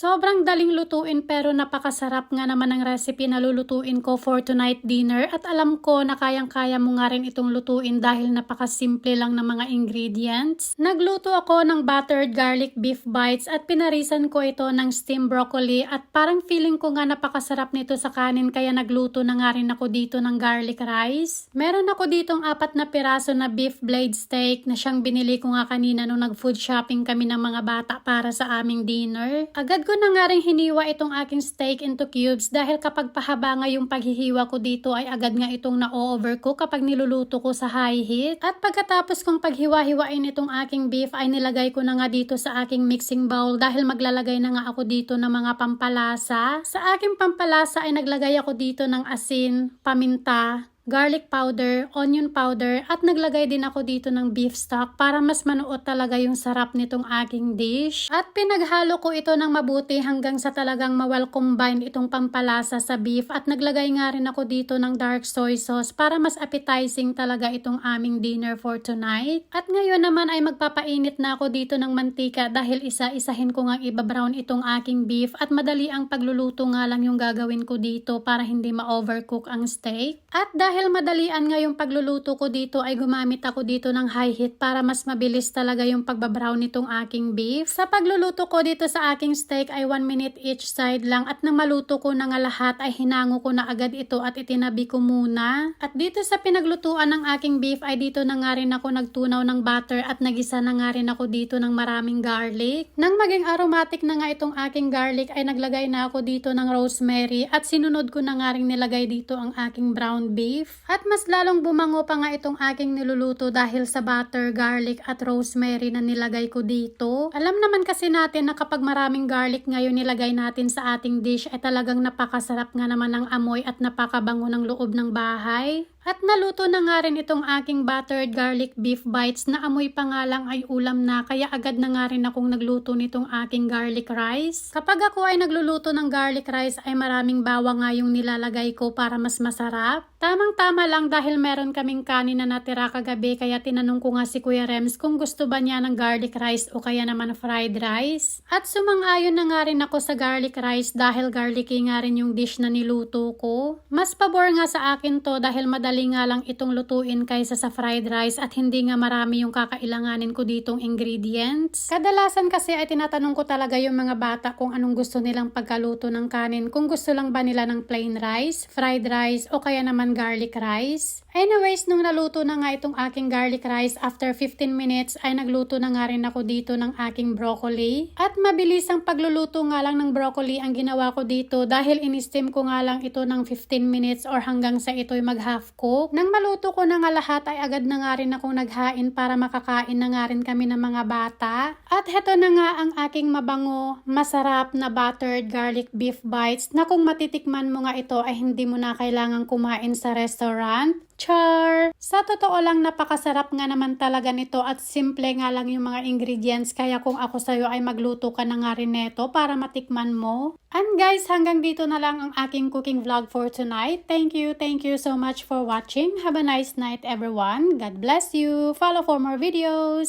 Sobrang daling lutuin pero napakasarap nga naman ang recipe na lulutuin ko for tonight dinner at alam ko na kayang-kaya mo nga rin itong lutuin dahil napakasimple lang ng mga ingredients. Nagluto ako ng buttered garlic beef bites at pinarisan ko ito ng steamed broccoli at parang feeling ko nga napakasarap nito sa kanin kaya nagluto na nga rin ako dito ng garlic rice. Meron ako ditong apat na piraso na beef blade steak na siyang binili ko nga kanina nung nag-food shopping kami ng mga bata para sa aming dinner. Agad ko na nga rin hiniwa itong aking steak into cubes dahil kapag pahaba nga yung paghihiwa ko dito ay agad nga itong na-overcook kapag niluluto ko sa high heat. At pagkatapos kong paghiwa-hiwain itong aking beef ay nilagay ko na nga dito sa aking mixing bowl dahil maglalagay na nga ako dito ng mga pampalasa. Sa aking pampalasa ay naglagay ako dito ng asin, paminta, garlic powder, onion powder, at naglagay din ako dito ng beef stock para mas manuot talaga yung sarap nitong aking dish. At pinaghalo ko ito ng mabuti hanggang sa talagang mawal combine itong pampalasa sa beef at naglagay nga rin ako dito ng dark soy sauce para mas appetizing talaga itong aming dinner for tonight. At ngayon naman ay magpapainit na ako dito ng mantika dahil isa-isahin ko nga ibabrown itong aking beef at madali ang pagluluto nga lang yung gagawin ko dito para hindi ma-overcook ang steak. At dahil madalian nga yung pagluluto ko dito ay gumamit ako dito ng high heat para mas mabilis talaga yung pagbabrown nitong aking beef. Sa pagluluto ko dito sa aking steak ay 1 minute each side lang at nang maluto ko na nga lahat ay hinango ko na agad ito at itinabi ko muna. At dito sa pinaglutuan ng aking beef ay dito na nga rin ako nagtunaw ng butter at nagisa na nga rin ako dito ng maraming garlic. Nang maging aromatic na nga itong aking garlic ay naglagay na ako dito ng rosemary at sinunod ko na nga rin nilagay dito ang aking brown beef. At mas lalong bumango pa nga itong aking niluluto dahil sa butter, garlic at rosemary na nilagay ko dito. Alam naman kasi natin na kapag maraming garlic ngayon nilagay natin sa ating dish ay talagang napakasarap nga naman ng amoy at napakabango ng loob ng bahay. At naluto na nga rin itong aking buttered garlic beef bites na amoy pa nga lang ay ulam na kaya agad na nga rin akong nagluto nitong aking garlic rice. Kapag ako ay nagluluto ng garlic rice ay maraming bawang nga yung nilalagay ko para mas masarap. Tamang-tama lang dahil meron kaming kanin na natira kagabi kaya tinanong ko nga si Kuya Rems kung gusto ba niya ng garlic rice o kaya naman fried rice. At sumang-ayon na nga rin ako sa garlic rice dahil garlicky nga rin yung dish na niluto ko. Mas pabor nga sa akin to dahil madali nga lang itong lutuin kaysa sa fried rice at hindi nga marami yung kakailanganin ko ditong ingredients. Kadalasan kasi ay tinatanong ko talaga yung mga bata kung anong gusto nilang pagkaluto ng kanin. Kung gusto lang ba nila ng plain rice, fried rice o kaya naman garlic rice. Anyways, nung naluto na nga itong aking garlic rice, after 15 minutes ay nagluto na nga rin ako dito ng aking broccoli. At mabilis ang pagluluto nga lang ng broccoli ang ginawa ko dito dahil in-steam ko nga lang ito ng 15 minutes or hanggang sa ito'y mag-half cook. Nang maluto ko na nga lahat ay agad na nga rin akong naghain para makakain na nga rin kami ng mga bata. At heto na nga ang aking mabango, masarap na buttered garlic beef bites na kung matitikman mo nga ito ay hindi mo na kailangang kumain sa restaurant. Char! Sa totoo lang napakasarap nga naman talaga nito at simple nga lang yung mga ingredients kaya kung ako sa'yo ay magluto ka na nga rin neto para matikman mo. And guys, hanggang dito na lang ang aking cooking vlog for tonight. Thank you, thank you so much for watching. Have a nice night everyone. God bless you. Follow for more videos.